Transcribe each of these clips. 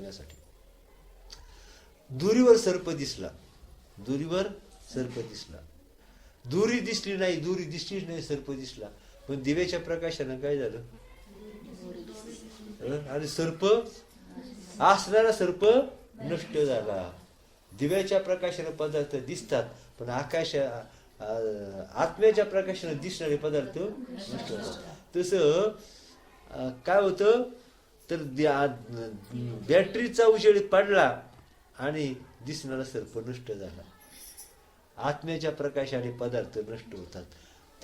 करण्यासाठी. दुरीवर सर्प दिसला. दुरीवर सर्प दिसला. दुरी दिसली नाही दुरी दिसलीच नाही सर्प दिसला. पण दिव्याच्या प्रकाशानं काय झालं? आणि सर्प असणारा सर्प नष्ट झाला. दिव्याच्या प्रकाशानं पदार्थ दिसतात पण आकाश आत्म्याच्या प्रकाशानं दिसणारे पदार्थ नष्ट होतात तसं काय होतं? तर बॅटरीचा उजेड पडला आणि दिसणारा सर्प नष्ट झाला. आत्म्याच्या प्रकाशाने पदार्थ नष्ट होतात.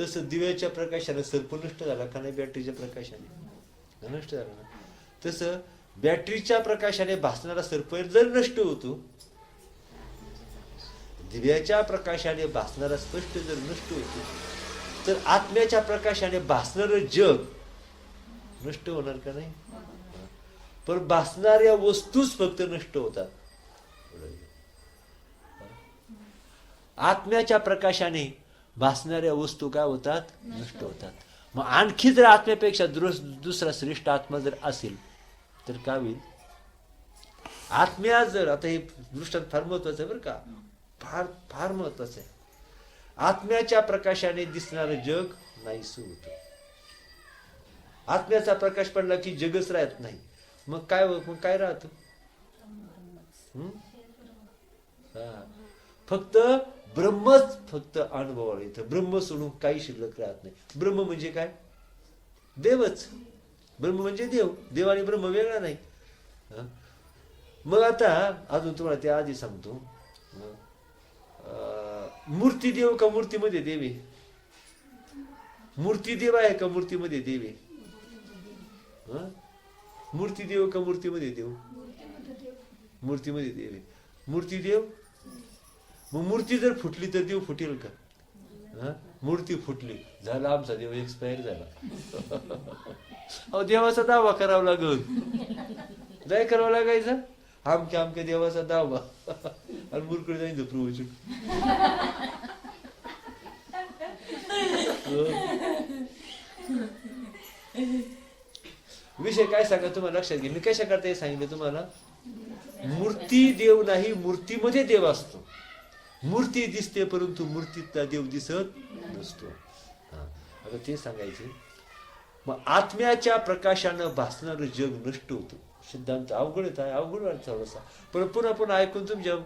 तसं दिव्याच्या प्रकाशाने सर्प नष्ट झाला का नाही बॅटरीच्या प्रकाशाने? नष्ट झाला ना? तसं बॅटरीच्या प्रकाशाने भासणारा सर्प जर नष्ट होतो दिव्याच्या प्रकाशाने भासणारा स्पष्ट जर नष्ट होतो तर आत्म्याच्या प्रकाशाने भासणारं जग नष्ट होणार का नाही? पण भासणाऱ्या वस्तूच फक्त नष्ट होतात. आत्म्याच्या प्रकाशाने भासणाऱ्या वस्तू काय होतात? नष्ट होतात. मग आणखी जर आत्म्यापेक्षा दुसरा श्रेष्ठ आत्मा जर असेल तर काय होईल? आत्म्या जर आता हे दृष्टांत फार महत्वाचं आहे बरं का. फार फार महत्वाचं आहे. आत्म्याच्या प्रकाशाने दिसणारं जग नाहीसं होतं. आत्म्याचा प्रकाश पडला की जगच राहत नाही. मग काय मग काय राहतं? फक्त ब्रह्मच फक्त अनुभवाला येतं. ब्रह्म सोडून काही शिल्लक राहत नाही. ब्रह्म म्हणजे काय? देवच. ब्रह्म म्हणजे देव. देव आणि ब्रह्म वेगळा नाही. मग आता अजून तुम्हाला त्या आधी सांगतो. मूर्ती देव का मूर्तीमध्ये देवी? मूर्ती देव आहे का मूर्तीमध्ये देवी? मूर्ती देव का मूर्तीमध्ये देव? मूर्तीमध्ये देव आहे. मूर्ती देव? मग मूर्ती जर फुटली तर देव फुटेल का? हं? मूर्ती फुटली. झाला आमचा देव एक्सपायर झाला. अहो देवाचा दावा करावा लागल. नाही करावा लागायचा? आमच्या आमच्या देवाचा दावा. आणि मूर्कडे जाईल प्रवचन विषय काय सांगा तुम्हाला? लक्षात घे मी कशा करता हे सांगितलं तुम्हाला? मूर्ती देव नाही मूर्तीमध्ये देव असतो. मूर्ती दिसते परंतु मूर्तीतला देव दिसत नसतो. आता ते सांगायचे. मग आत्म्याच्या प्रकाशानं भासणारं जग नष्ट होतं. सिद्धांत अवघड येत आहे अवघड वाटतं थोडासा. पण पुन्हा पुन्हा ऐकून तुमच्या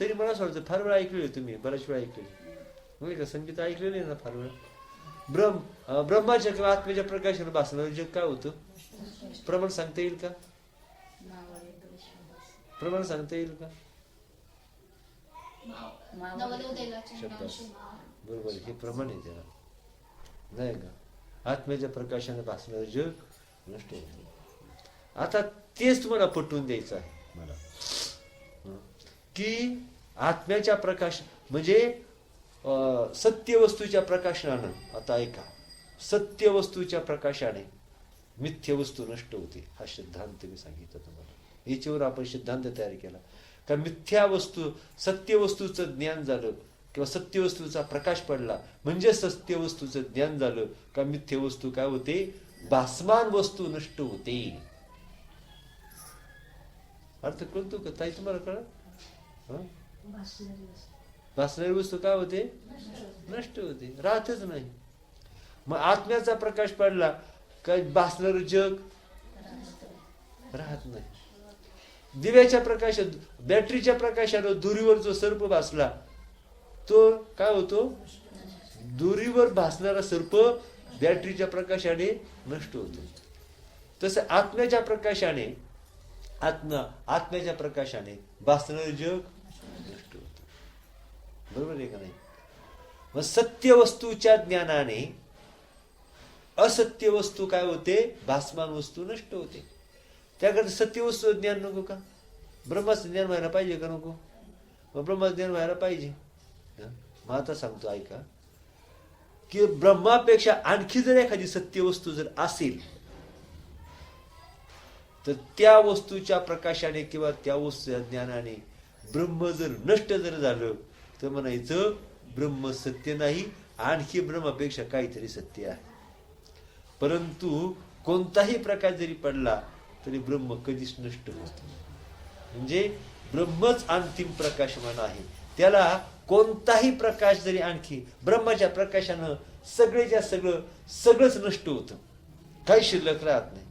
तरी मला असं वाटतं फार वेळा ऐकलेलं तुम्ही बऱ्याच वेळा ऐकलेले म्हणजे का? संगीत ऐकलेलं आहे ना फार वेळा? ब्रह्म ब्रह्माच्या किंवा आत्म्याच्या प्रकाशानं भासणारं जग काय होतं? प्रमाण सांगता येईल का प्रमाण सांगता येईल का बरोबर हे प्रमाण आहे त्याला नाही का आत्म्याच्या प्रकाशाने भासणारं जग नष्ट होत आता तेच तुम्हाला पटवून द्यायचं आहे मला हं. की आत्म्याच्या प्रकाश म्हणजे सत्य वस्तूच्या प्रकाशनानं आता ऐका सत्य वस्तूच्या प्रकाशाने मिथ्य वस्तू नष्ट होते हा सिद्धांत मी सांगितलं तुम्हाला. याच्यावर आपण सिद्धांत तयार केला. का मिथ्या वस्तू सत्य वस्तूचं ज्ञान झालं किंवा सत्य वस्तूचा प्रकाश पडला म्हणजे सत्य वस्तूचं ज्ञान झालं का मिथ्य वस्तू काय होते? भासमान वस्तू नष्ट होते. अर्थ कळतो का? ताई तुम्हाला कळ भासणारी वस्तू काय होते? नष्ट होते. राहतच नाही. मग आत्म्याचा प्रकाश पडला काय भासणार जग. राहत नाही. दिव्याच्या प्रकाशात बॅटरीच्या प्रकाशानं दुरीवर जो सर्प भासला तो काय होतो? दुरीवर भासणारा सर्प बॅटरीच्या प्रकाशाने नष्ट होतो. तसं आत्म्याच्या प्रकाशाने आत्मा आत्म्याच्या प्रकाशाने भासणारं जग नष्ट होतं. बरोबर आहे का नाही? मग सत्य वस्तूच्या ज्ञानाने असत्य वस्तू काय होते? भासमान वस्तू नष्ट होते. त्याकडे सत्य वस्तू ज्ञान नको का? ब्रह्माचं ज्ञान व्हायला पाहिजे का नको? मग ब्रह्माचं ज्ञान व्हायला पाहिजे. मग आता सांगतो ऐका. की ब्रह्मापेक्षा आणखी जर एखादी सत्य वस्तू जर असेल तर त्या वस्तूच्या प्रकाशाने किंवा त्या वस्तूच्या ज्ञानाने ब्रह्म जर नष्ट जर झालं तर म्हणायचं ब्रह्म सत्य नाही आणखी ब्रह्मापेक्षा काहीतरी सत्य आहे. परंतु कोणताही प्रकाश जरी पडला तरी ब्रह्म कधीच नष्ट होत म्हणजे ब्रह्मच अंतिम प्रकाशमान आहे. त्याला कोणताही प्रकाश जरी आणखी ब्रह्माच्या प्रकाशानं सगळेच्या सगळं सगळंच नष्ट होतं. काही शिल्लक राहत नाही.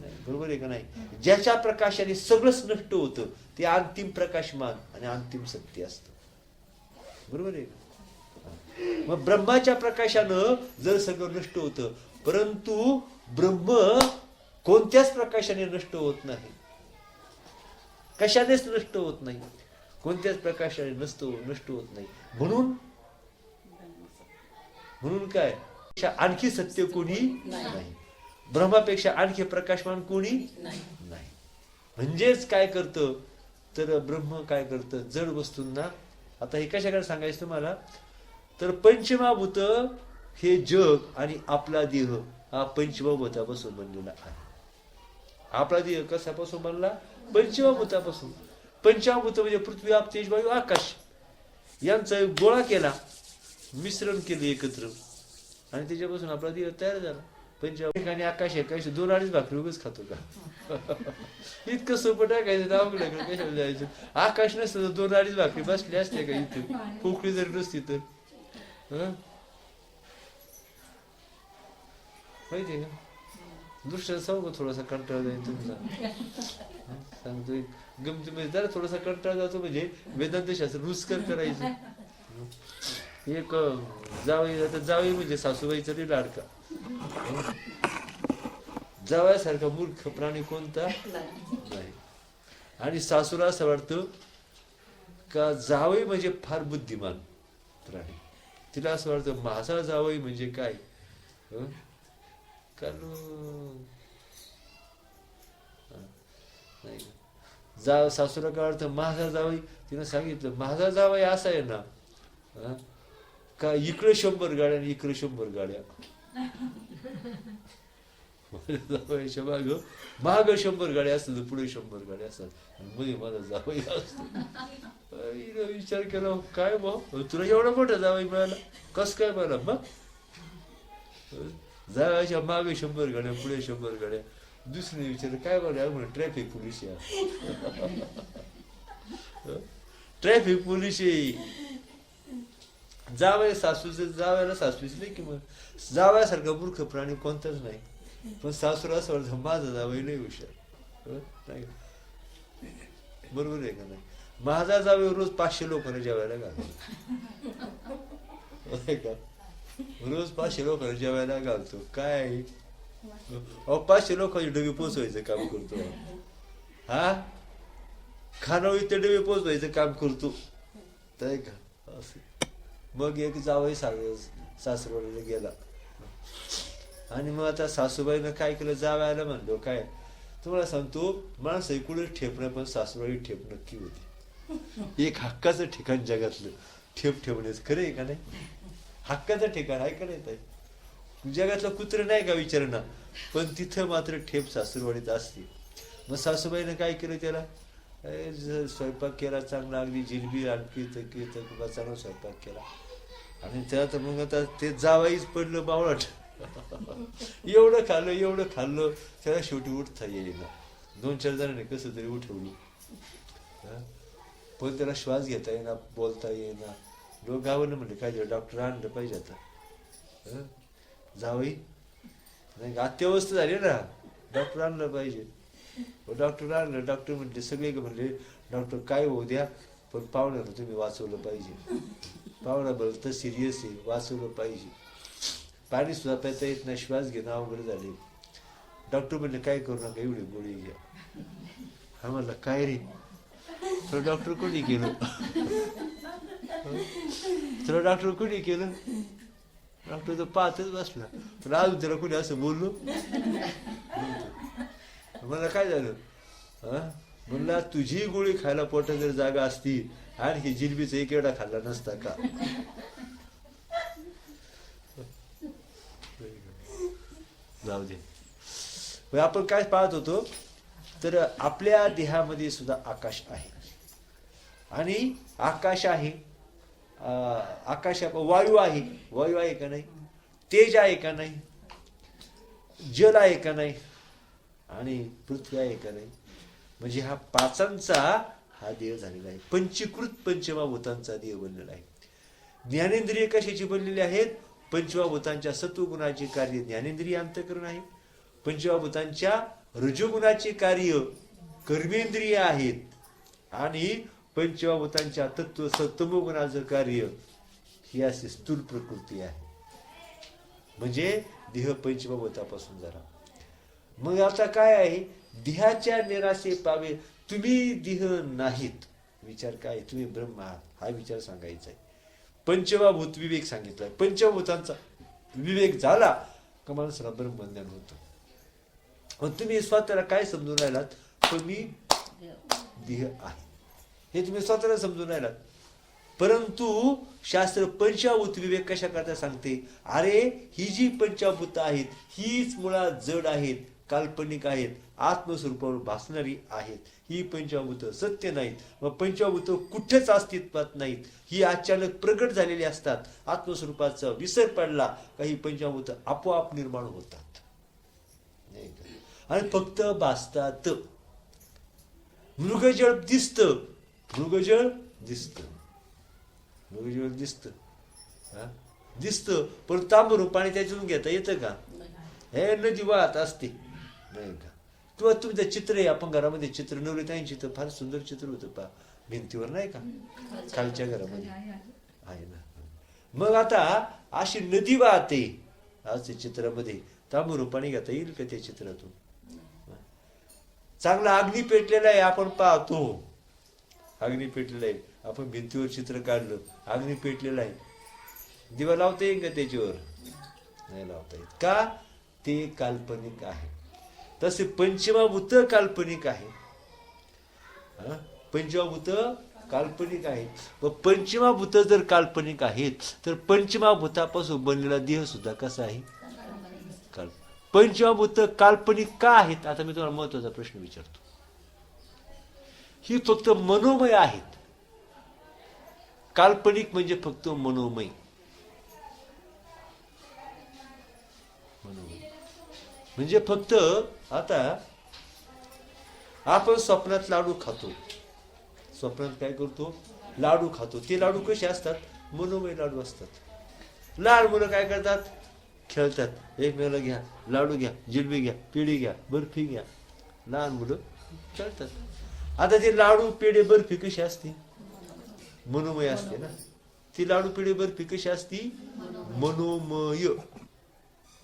नाही, बरोबर आहे का नाही? ज्याच्या प्रकाशाने सगळंच नष्ट होतं ते अंतिम प्रकाशमान आणि अंतिम सत्य असतं. बरोबर आहे का? मग ब्रह्माच्या प्रकाशानं जर सगळं नष्ट होतं. परंतु ब्रह्म कोणत्याच प्रकाशाने नष्ट होत नाही. कशानेच नष्ट होत नाही. कोणत्याच प्रकाशाने नसतो नष्ट होत नाही. म्हणून म्हणून काय? आणखी सत्य कोणी नाही. ब्रह्मापेक्षा आणखी प्रकाशमान कोणी नाही. नाही. म्हणजेच काय करतं? तर ब्रह्म काय करतं? जड वस्तूंना आता हे कशाकडे सांगायचं तुम्हाला? तर पंचमाभूत हे जग आणि आपला देह हा पंचमाभूतापासून बनलेला आहे. आपला देह कशापासून बनला? पंचमाभूतापासून. पंचमाभूत म्हणजे पृथ्वी आप तेज वायू आकाश. यांचा गोळा केला. मिश्रण केले एकत्र. आणि त्याच्यापासून आपला देह तयार झाला. पंचमाभूत आणि आकाश आहे दोन अडीच भाकरी उगाच खातो का? इतकं सोपं टाकायचं आहे का? कशाला जायचं? आकाश नसतं दोन अडीच भाकरी बसली असते का इथं? पोकळी जरी नसती तर. हं? माहितीये का दुसऱ्या सांगू थोडासा कंटाळा जाईल तुमचा हं? सांगतोय गमती जरा थोडासा कंटाळा जातो म्हणजे वेदांत शास्त्र रुचकर करायचं एक जावई आता जावई म्हणजे सासूबाईचा तरी लाडका जावयासारखा मूर्ख प्राणी कोणता नाही आणि सासूला असं वाटतं का जावई म्हणजे फार बुद्धिमान प्राणी तिला असं वाटतं माझा जावई म्हणजे काय? कारण नाही जा सासूला काय अर्थ माझा जावई तिनं सांगितलं माझा जावई असा आहे ना का इकडे शंभर गाड्या आणि इकडे शंभर गाड्या? जावयाच्या माग माग शंभर गाड्या असतात पुढे शंभर गाड्या असतात. आणि मध्ये माझा जावई असतो. विचार केला काय भाऊ? तुला एवढा मोठा जावई मिळाला? कस काय मला मग? जावयाच्या मागे शंभर गाड्या पुढे शंभर गाड्या. दुसरे विचार काय बघा म्हणून ट्रॅफिक पोलीस या ट्रॅफिक पोलीस आहे. जावया सासूचं जावयाला सासूच नाही की मग? जावयासारखा मूर्ख प्राणी कोणताच नाही. पण सासुरा असं वाटतं माझा जावई हो, नाही हुशार. नाही बरोबर आहे का नाही? माझा जावई रोज पाचशे लोकांना जेवायला घालतो. हो, का? रोज पाचशे लोकांना जेवायला घालतो. काय? अहो पाचशे लोकांची डबे पोचवायचं काम करतो. हा? खानावळी ते डबे पोचवायचं काम करतो. काय का? असं. मग एक जावई सासरवाडीला गेला. आणि मग आता सासूबाईनं काय केलं? जावयाला म्हणलो काय? तुम्हाला सांगतो माणसं इकडून ठेपणं पण सासूबाई ठेप नक्की होती. एक हक्काचं ठिकाण जगातलं. ठेप ठेवण्याचं खरं आहे का नाही? हक्काचं ठिकाण आहे का नाही ताई? जगातलं कुत्र नाही का विचारणा? पण तिथं मात्र ठेप सासूरवाडीत असते. मग सासूबाईनं काय केलं त्याला? स्वयंपाक केला चांगला अगदी जिलबी आणखी तकी तकी चांगला स्वयंपाक केला. आणि त्यात मग आता ते जावाईच पडलं बावळट. एवढं खाल्लं एवढं खाल्लं त्याला शेवटी उठता येईना दोन चार जणांनी कसं तरी उठवलं. पण त्याला श्वास घेता येईना बोलता येईना. लोक गावानं म्हणले काय डॉक्टर आणलं पाहिजे आता. जावई. नाही अत्यवस्था झाली ना. डॉक्टर आणलं पाहिजे. डॉक्टर आणलं डॉक्टर म्हणले सगळे म्हणले डॉक्टर काय होऊ द्या पण पाहुण्याला तुम्ही वाचवलं पाहिजे. पाहुणा बरं तर सिरियस आहे वाचवलं पाहिजे. पाणीसुद्धा पेता येत नाही श्वास घेणं अवघड झाले. डॉक्टर म्हणले काय करू नका एवढी गोळी घ्या. हा म्हणलं काय रे? तर डॉक्टर कोणी केलं? तुला डॉक्टर कोणी केलं? डॉक्टर तर पाहतच बसला. पण अजून त्याला कोणी असं बोललो? मला काय झालं? म्हणला तुझी गोळी खायला पोटात जर जागा असती आणि ही जिलबीचा एक एवढा खाल्ला नसता का? जाऊ दे आपण काय पाहत होतो? तर आपल्या देहामध्ये सुद्धा आकाश आहे. आणि आकाश आहे आकाश वायू आहे. वायू आहे का नाही? तेज आहे का नाही? जल आहे का नाही? आणि पृथ्वी आहे का नाही? म्हणजे हा पाचांचा हा देव झालेला आहे. पंचीकृत पंचमाभूतांचा देव बनलेला आहे. ज्ञानेंद्रिय कशाची बनलेली आहेत? पंचमाभूतांच्या सत्वगुणाचे कार्य ज्ञानेंद्रिय अंतकरण आहे. पंचमाभूतांच्या रजोगुणाचे कार्य कर्मेंद्रिय आहेत. आणि पंचमाभूतांच्या तत्व सत्तमगुणाचं कार्य ही अशी स्थूल प्रकृती आहे. म्हणजे देह पंचमभूतापासून झाला. मग आता काय आहे? देहाच्या निराशे पावे तुम्ही देह नाहीत. विचार काय? तुम्ही ब्रह्म आहात. हा विचार सांगायचा आहे. पंचमाभूत विवेक सांगितलाय पंचभूतांचा विवेक झाला का माणसाला ब्रह्मज्ञान होतं. मग तुम्ही स्वतःला काय समजून राहिलात? पण मी देह आहे. हे तुम्ही स्वतःला समजून राहिलात. परंतु शास्त्र पंचाभूत विवेक कशा करता सांगते? अरे ही जी पंचाभूत आहेत हीच मुळात जड आहेत काल्पनिक आहेत आत्मस्वरूपावर भासणारी आहेत. ही पंचाभूत सत्य नाहीत मग पंचाभूत कुठेच अस्तित्वात नाहीत. ही अचानक प्रगट झालेली असतात. आत्मस्वरूपाचा विसर पडला काही पंचाभूत आपोआप निर्माण होतात? आणि फक्त भासतात. मृगजळ दिसत. मृगजळ दिसत. मृगजळ दिसत. दिसत पण तांबरू पाणी त्याच्यातून घेता येतं का? हे नदी वाहत असते. नाही का? किंवा तुमचं चित्र आहे आपण घरामध्ये चित्र नवले त्यांची तर फार सुंदर चित्र होतं पा. भिंतीवर नाही का? खालच्या घरामध्ये. आहे. ना. मग आता अशी नदी वाहते आज चित्रामध्ये. तांबूर पाणी घेता येईल का त्या चित्रातून? चांगला अग्नी पेटलेला आहे आपण पाहतो. अग्नी पेटलेला आहे. आपण भिंतीवर चित्र काढलं अग्नी पेटलेला आहे. दिवा लावता येईल का त्याच्यावर? नाही लावता येत. का? ते काल्पनिक आहे. तसे पंचमाभूत काल्पनिक आहे. पंचमाभूत काल्पनिक आहेत व पंचमाभूत जर काल्पनिक आहेत तर पंचमाभूतापासून बनलेला देह सुद्धा कसा आहे? काल्प पंचमाभूत काल्पनिक का आहेत? आता मी तुम्हाला महत्त्वाचा प्रश्न विचारतो. ही फक्त मनोमय आहेत. काल्पनिक म्हणजे फक्त मनोमय. म्हणजे फक्त आता आपण स्वप्नात लाडू खातो. स्वप्नात काय करतो? लाडू खातो. ते लाडू कसे असतात? मनोमय लाडू असतात. लहान मुलं काय करतात? खेळतात. एकमेकाला घ्या लाडू घ्या जिलबी घ्या पेढी घ्या बर्फी घ्या. लहान मुलं खेळतात. आता ते लाडू पेढे बर्फी कशी असते? मनोमय असते ना. ती लाडू पेढे बर्फी कशी असती? मनोमय.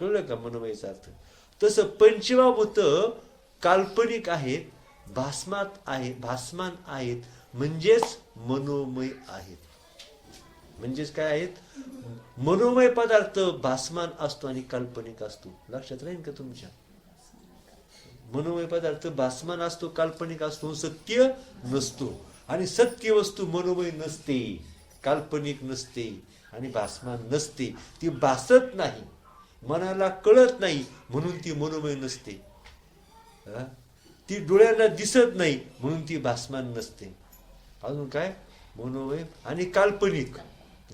कळलं का मनोमयचा अर्थ? तसं पंचमाभूत काल्पनिक आहेत भासमात आहे भासमान आहेत म्हणजेच मनोमय आहेत. म्हणजेच काय आहेत? मनोमय पदार्थ भासमान असतो आणि काल्पनिक असतो. लक्षात राहील का तुमच्या? मनोमय पदार्थ भासमान असतो काल्पनिक असतो सत्य नसतो. आणि सत्य वस्तू मनोमय नसते काल्पनिक नसते आणि भासमान नसते. ती भासत नाही. मनाला कळत नाही म्हणून ती मनोमय नसते? ती डोळ्यांना दिसत नाही म्हणून ती भासमान नसते. अजून काय? मनोमय आणि काल्पनिक.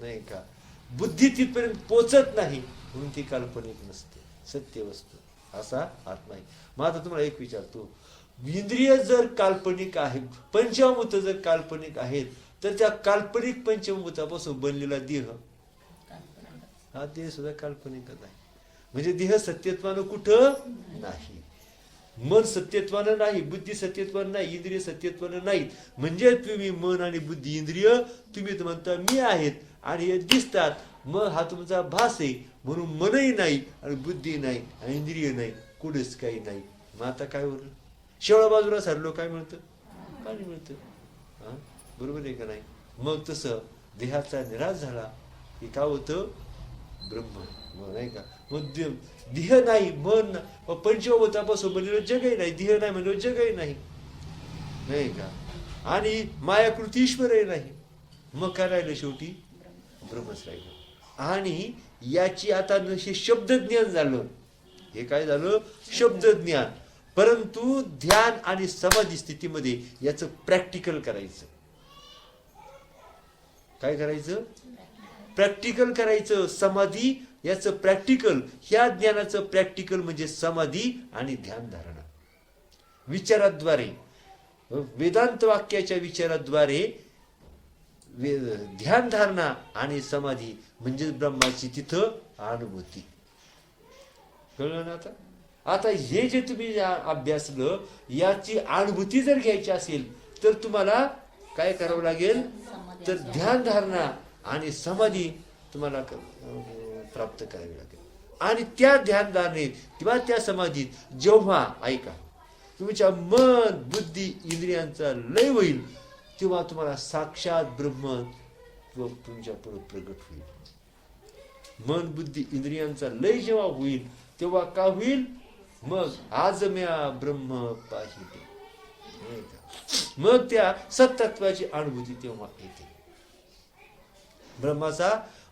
नाही का? बुद्धी तिथपर्यंत पोचत नाही म्हणून ती काल्पनिक नसते. सत्य वस्तू. असा आत्मा आहे. मग आता तुम्हाला एक विचारतो इंद्रिय जर काल्पनिक आहे पंचभूत जर काल्पनिक आहेत तर त्या काल्पनिक पंचभूतापासून बनलेला देह. हा देह सुद्धा काल्पनिकच आहे. म्हणजे देह सत्यत्वानं कुठं नाही. मन सत्यत्वानं नाही बुद्धी सत्यत्वानं नाही इंद्रिय सत्यत्वानं नाहीत म्हणजे तुम्ही मन आणि बुद्धी इंद्रिय तुम्ही तर म्हणता मी आहेत आणि हे दिसतात. मग हा तुमचा भास आहे म्हणून मनही नाही आणि बुद्धी नाही आणि इंद्रिय नाही कुठेच काही नाही. मग आता काय उरलं शेवळा बाजूला सारलो काय मिळतं? पाणी मिळतं. हा? बरोबर आहे का नाही? मग तसं देहाचा निराश झाला की काय होतं? ब्रह्म. मग नाही का? देह नाही मन ना- मग पंचभूतापासून जगही नाही देह नाही म्हणजे जगही नाही. नाही का? आणि मायाकृती ईश्वरही नाही. मग काय राहिलं शेवटी? ब्रह्मच राहिलं. आणि याची आता न- हे शब्दज्ञान झालं. हे काय झालं? शब्दज्ञान. परंतु ध्यान आणि समाधी स्थितीमध्ये याचं प्रॅक्टिकल करायचं. काय करायचं? प्रॅक्टिकल करायचं. समाधी याचं प्रॅक्टिकल ह्या ज्ञानाचं प्रॅक्टिकल म्हणजे समाधी आणि ध्यानधारणा विचाराद्वारे वेदांत वाक्याच्या विचाराद्वारे वे- ध्यानधारणा आणि समाधी म्हणजे ब्रह्माची तिथं अनुभूती. कळलं ना आता? आता हे जे तुम्ही अभ्यासलं याची अनुभूती जर घ्यायची असेल तर तुम्हाला काय करावं लागेल? तर ध्यानधारणा आणि समाधी तुम्हाला प्राप्त करावी लागेल. आणि त्या ध्यानधारणेत किंवा त्या समाधीत जेव्हा ऐका तुमच्या मन बुद्धी इंद्रियांचा लय होईल तेव्हा तुम्हाला साक्षात ब्रह्म तुमच्यापुढे प्रगट होईल. मन बुद्धी इंद्रियांचा लय जेव्हा होईल तेव्हा का होईल? मग आज म्या ब्रह्म पाहिले मग त्या सत्तत्वाची अनुभूती तेव्हा येते. ब्रह्माचा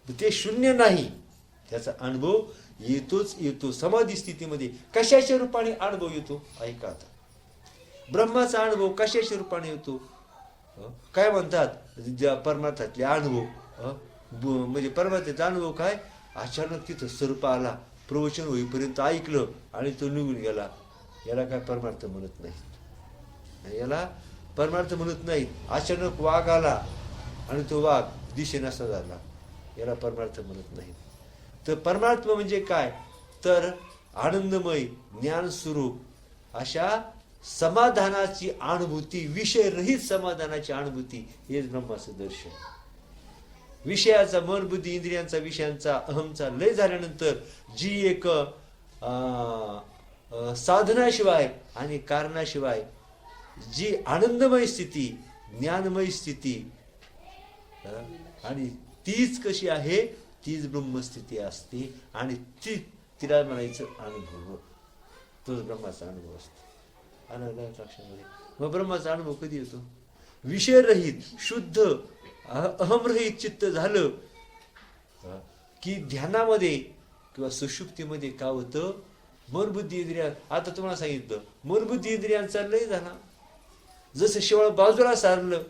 ते शून्य नाही. त्याचा अनुभव येतोच येतो. समाधी स्थितीमध्ये कशाच्या रूपाने अनुभव येतो? ऐका आता. ब्रह्माचा अनुभव कशाच्या रूपाने येतो? काय म्हणतात? ज्या परमार्थातले अनुभव ब- म्हणजे परमार्थाचा अनुभव काय? अचानक तिथं स्वरूप आला प्रवचन होईपर्यंत ऐकलं आणि तो निघून गेला. याला काय परमार्थ म्हणत नाही याला परमार्थ म्हणत नाही अचानक वाघ आला आणि तो वाघ दिशेनासा झाला. याला परमार्थ म्हणत नाही तर परमात्म म्हणजे काय? तर आनंदमय ज्ञान स्वरूप अशा समाधानाची अनुभूती विषयरहित समाधानाची अनुभूती हेच ब्रह्माचं दर्शन. विषयाचा मन बुद्धी इंद्रियांचा विषयांचा अहमचा लय झाल्यानंतर जी एक साधनाशिवाय आणि कारणाशिवाय जी आनंदमय स्थिती ज्ञानमय स्थिती आणि तीच कशी आहे? तीच ब्रह्मस्थिती असते आणि ती तिला म्हणायचं अनुभव. तोच ब्रह्माचा अनुभव असतो. आनंद लक्षामध्ये मग ब्रह्माचा अनुभव कधी येतो? विषयरहित शुद्ध अह- अहमरहित चित्त झालं की ध्यानामध्ये किंवा सुषुप्तीमध्ये का होतं? मनबुद्धी इंद्रिया आता तुम्हाला सांगितलं मनबुद्धी इंद्रियांचा लय झाला. जसं शेवळ बाजूला सारलं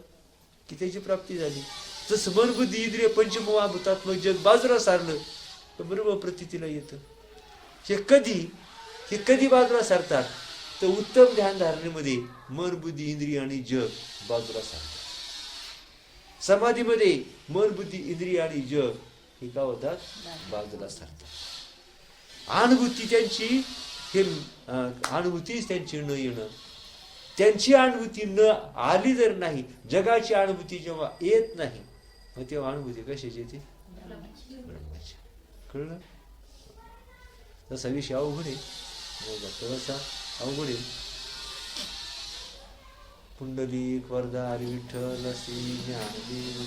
की त्याची प्राप्ती झाली. जसं मनबुद्धी इंद्रिय पंचमहाभूतात्मक जग बाजूला सारलं तर बरोबर प्रतितीला येतं. हे कधी हे कधी बाजूला सारतात? तर उत्तम ध्यान धारणेमध्ये मन बुद्धी इंद्रिय आणि जग बाजूला सारतात. समाधीमध्ये मन बुद्धी इंद्रिय आणि जग हे का होतात? बाजूला सारतात. अनुभूती त्यांची हे अनुभूतीच त्यांची न येणं. त्यांची अनुभूती न आली जर नाही जगाची अनुभूती जेव्हा येत नाही मग तेव्हा अनुभूती कशाची ती ब्रह्माची कळलं? तसा विषय अवघड आहे. तसा थोडासा अवघड आहे. पुंडलिक वरदार विठ्ठल श्री ज्ञानदेव